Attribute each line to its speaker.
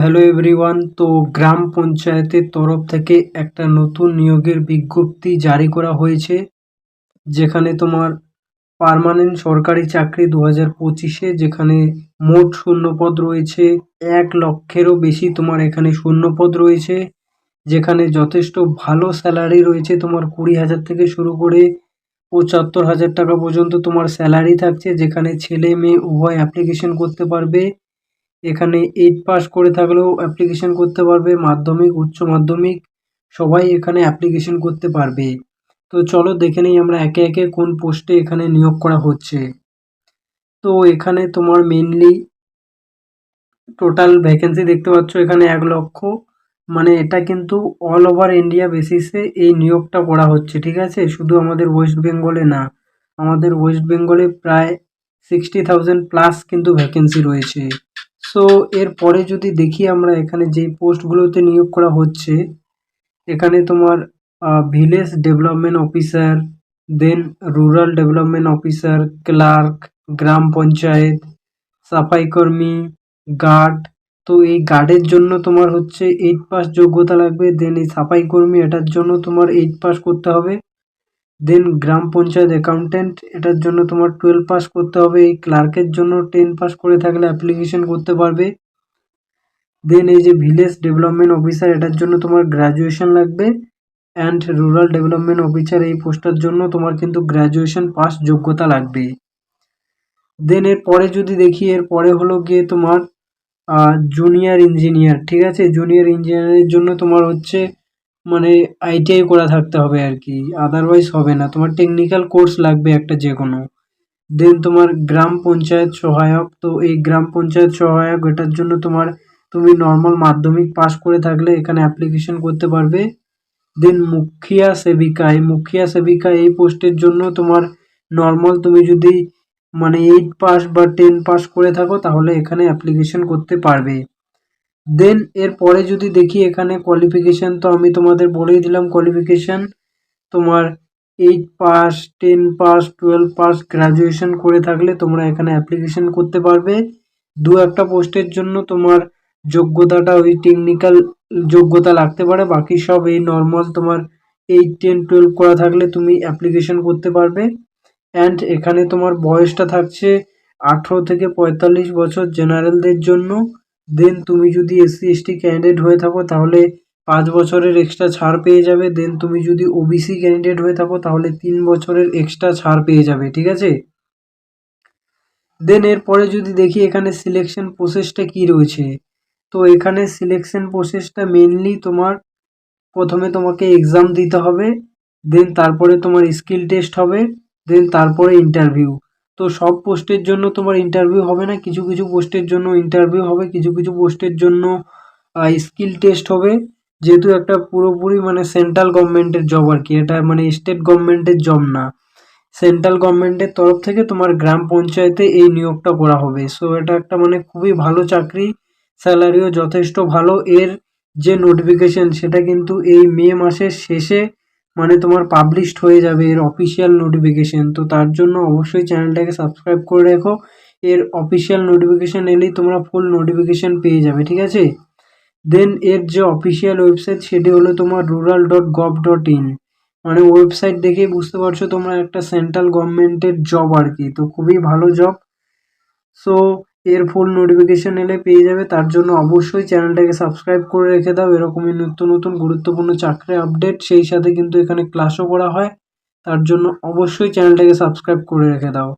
Speaker 1: Hello everyone, তো গ্রাম পঞ্চায়েতের তরফ থেকে একটা নতুন নিয়োগের বিজ্ঞপ্তি জারি করা হয়েছে, যেখানে তোমার পার্মানেন্ট সরকারি চাকরি দু হাজার পঁচিশে, যেখানে মোট শূন্যপদ রয়েছে এক লক্ষেরও বেশি তোমার এখানে শূন্যপদ রয়েছে, যেখানে যথেষ্ট ভালো স্যালারি রয়েছে তোমার কুড়ি হাজার থেকে শুরু করে পঁচাত্তর হাজার টাকা পর্যন্ত তোমার স্যালারি থাকছে, যেখানে ছেলে মেয়ে উভয় অ্যাপ্লিকেশন করতে পারবে। এখানে এইট পাস করে থাকলেও অ্যাপ্লিকেশন করতে পারবে, মাধ্যমিক, উচ্চ মাধ্যমিক, সবাই এখানে অ্যাপ্লিকেশন করতে পারবে। তো চলো দেখে নিই আমরা একে একে কোন পোস্টে এখানে নিয়োগ করা হচ্ছে। তো এখানে তোমার মেনলি টোটাল ভ্যাকেন্সি দেখতে পাচ্ছ এখানে এক লক্ষ। মানে এটা কিন্তু অল ওভার ইন্ডিয়া বেসিসে এই নিয়োগটা করা হচ্ছে, ঠিক আছে? শুধু আমাদের ওয়েস্ট বেঙ্গলে না, আমাদের ওয়েস্ট বেঙ্গলে প্রায় সিক্সটি থাউজেন্ড প্লাস কিন্তু ভ্যাকেন্সি রয়েছে। সো এরপরে যদি দেখি আমরা এখানে যে পোস্টগুলোতে নিয়োগ করা হচ্ছে, এখানে তোমার village development officer, then rural development officer, clerk, গ্রাম পঞ্চায়েত সাফাই কর্মী গার্ড। তো এই গার্ডের জন্য তোমার হচ্ছে এইট পাস যোগ্যতা লাগবে, দেন এই সাফাই কর্মী এটার জন্য তোমার এইট পাস করতে হবে। দেন গ্রাম পঞ্চায়েত অ্যাকাউন্ট্যান্ট এটার জন্য তোমার টুয়েলভ পাস করতে হবে। এই ক্লার্কের জন্য টেন পাস করে থাকলে অ্যাপ্লিকেশন করতে পারবে। দেন এই যে ভিলেজ ডেভেলপমেন্ট অফিসার এটার জন্য তোমার গ্র্যাজুয়েশন লাগবে। অ্যান্ড রুরাল ডেভেলপমেন্ট অফিসার এই পোস্টার জন্য তোমার কিন্তু গ্র্যাজুয়েশন পাস যোগ্যতা লাগবে। দেন এর পরে যদি দেখি, এর পরে হলো গিয়ে তোমার জুনিয়র ইঞ্জিনিয়ার ঠিক আছে? জুনিয়র ইঞ্জিনিয়ারের জন্য তোমার হচ্ছে মানে আইটিআই করা থাকতে হবে আর কি। আদারওয়াইজ হবে না। তোমার টেকনিক্যাল কোর্স লাগবে একটা যে কোনো দেন তোমার গ্রাম পঞ্চায়েত সহায়ক, তো এই গ্রাম পঞ্চায়েত সহায়ক, এটার জন্য তোমার তুমি নর্মাল মাধ্যমিক পাস করে থাকলে এখানে অ্যাপ্লিকেশন করতে পারবে। দেন মুখিয়া সেবিকা, এই মুখিয়া সেবিকা এই পোস্টের জন্য তোমার নর্মাল তুমি যদি মানে এইট পাস বা টেন পাস করে থাকো, তাহলে এখানে অ্যাপ্লিকেশন করতে পারবে। দেন এর পরে যদি দেখি এখানে কোয়ালিফিকেশান তো আমি তোমাদের বলেই দিলাম কোয়ালিফিকেশান তোমার eight pass ten pass twelve pass graduation করে থাকলে তোমরা এখানে অ্যাপ্লিকেশন করতে পারবে। দু একটা পোস্টের জন্য তোমার যোগ্যতাটা ওই টেকনিক্যাল যোগ্যতা লাগতে পারে, বাকি সব এই নর্মাল তোমার এইট টেন টুয়েলভ করা থাকলে তুমি অ্যাপ্লিকেশন করতে পারবে। অ্যান্ড এখানে তোমার বয়সটা থাকছে আঠেরো থেকে পঁয়তাল্লিশ বছর জেনারেলদের জন্য। দেন তুমি যদি এসসি এসটি ক্যান্ডিডেট হয়ে থাকো, তাহলে পাঁচ বছরের এক্সট্রা ছাড় পেয়ে যাবে। দেন তুমি যদি ওবিসি ক্যান্ডিডেট হয়ে থাকো, তাহলে তিন বছরের এক্সট্রা ছাড় পেয়ে যাবে, ঠিক আছে? দেন এরপরে যদি দেখি এখানে সিলেকশন প্রসেসটা কি রয়েছে। তো এখানে সিলেকশন প্রসেসটা মেনলি তোমার প্রথমে তোমাকে এক্সাম দিতে হবে দেন তারপরে তোমার স্কিল টেস্ট হবে দেন তারপরে ইন্টারভিউ তো সব পোস্টের জন্য তোমার ইন্টারভিউ হবে না, কিছু কিছু পোস্টের জন্য ইন্টারভিউ হবে, কিছু কিছু পোস্টের জন্য স্কিল টেস্ট হবে। যেহেতু একটা পুরোপুরি মানে সেন্ট্রাল গভর্নমেন্টের জব আর কি এটা মানে স্টেট গভর্নমেন্টের জব না। সেন্ট্রাল গভর্নমেন্টের তরফ থেকে তোমার গ্রাম পঞ্চায়েতে এই নিয়োগটা করা হবে। সো এটা একটা মানে খুবই ভালো চাকরি স্যালারিও যথেষ্ট ভালো। এর যে নোটিফিকেশন সেটা কিন্তু এই মে মাসের শেষে মানে তোমার পাবলিশড হয়ে যাবে, এর অফিসিয়াল নোটিফিকেশন তো তার জন্য অবশ্যই চ্যানেলটাকে সাবস্ক্রাইব করে রেখো। এর অফিসিয়াল নোটিফিকেশান এলেই তোমরা ফুল নোটিফিকেশান পেয়ে যাবে, ঠিক আছে? দেন এর যে অফিসিয়াল ওয়েবসাইট সেটি হলো তোমার rural dot gov dot in মানে ওয়েবসাইট দেখেই বুঝতে পারছ তোমরা একটা সেন্ট্রাল গভর্নমেন্টের জব আর কি, তো খুবই ভালো জব সো এর ফুল নোটিফিকেশন এলে পেয়ে যাবে। তার জন্য অবশ্যই চ্যানেলটাকে সাবস্ক্রাইব করে রেখে দাও। এরকমই নিত্য নতুন গুরুত্বপূর্ণ চাকরি আপডেট সেই সাথে কিন্তু এখানে ক্লাসও করা হয়। তার জন্য অবশ্যই চ্যানেলটাকে সাবস্ক্রাইব করে রেখে দাও।